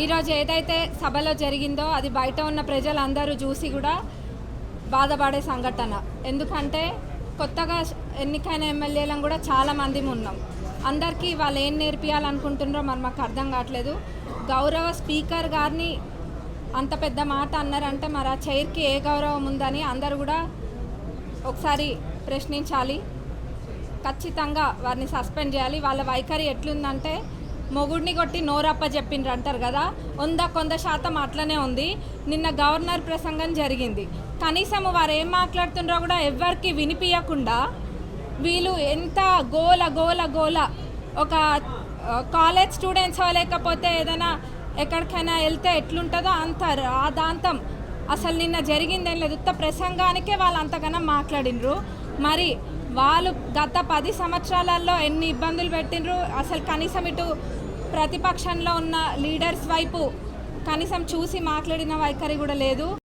ఈరోజు ఏదైతే సభలో జరిగిందో అది బయట ఉన్న ప్రజలందరూ చూసి కూడా బాధపడే సంఘటన. ఎందుకంటే కొత్తగా ఎన్నికైన ఎమ్మెల్యేలను కూడా చాలా మంది ఉన్నాం. అందరికీ వాళ్ళు ఏం నేర్పియాలనుకుంటున్నారో మరి మాకు అర్థం కావట్లేదు. గౌరవ స్పీకర్ గారిని అంత పెద్ద మాట అన్నారంటే మరి ఆ చైర్కి ఏ గౌరవం ఉందని అందరు కూడా ఒకసారి ప్రశ్నించాలి. ఖచ్చితంగా వారిని సస్పెండ్ చేయాలి. వాళ్ళ వైఖరి ఎట్లుందంటే మొగుడిని కొట్టి నోరప్ప చెప్పిండ్రు అంటారు కదా వంద కొంద శాతం అట్లనే ఉంది. నిన్న గవర్నర్ ప్రసంగం జరిగింది. కనీసం వారు ఏం మాట్లాడుతుండ్రో కూడా ఎవరికి వినిపించకుండా వీళ్ళు ఎంత గోల గోల గోల ఒక కాలేజ్ స్టూడెంట్స్ లేకపోతే ఏదైనా ఎక్కడికైనా వెళ్తే ఎట్లుంటుందో అంత రాదాంతం. అసలు నిన్న జరిగిందేం లేదు. ఉత్త ప్రసంగానికే వాళ్ళు అంతకన్నా మాట్లాడినరు మరి వాళ్ళు గత పది సంవత్సరాలలో ఎన్ని ఇబ్బందులు పెట్టినరు అసలు కనీసం ఇటు ప్రతిపక్షంలో ఉన్న లీడర్స్ వైపు కనీసం చూసి మాట్లాడిన వైఖరి కూడా లేదు.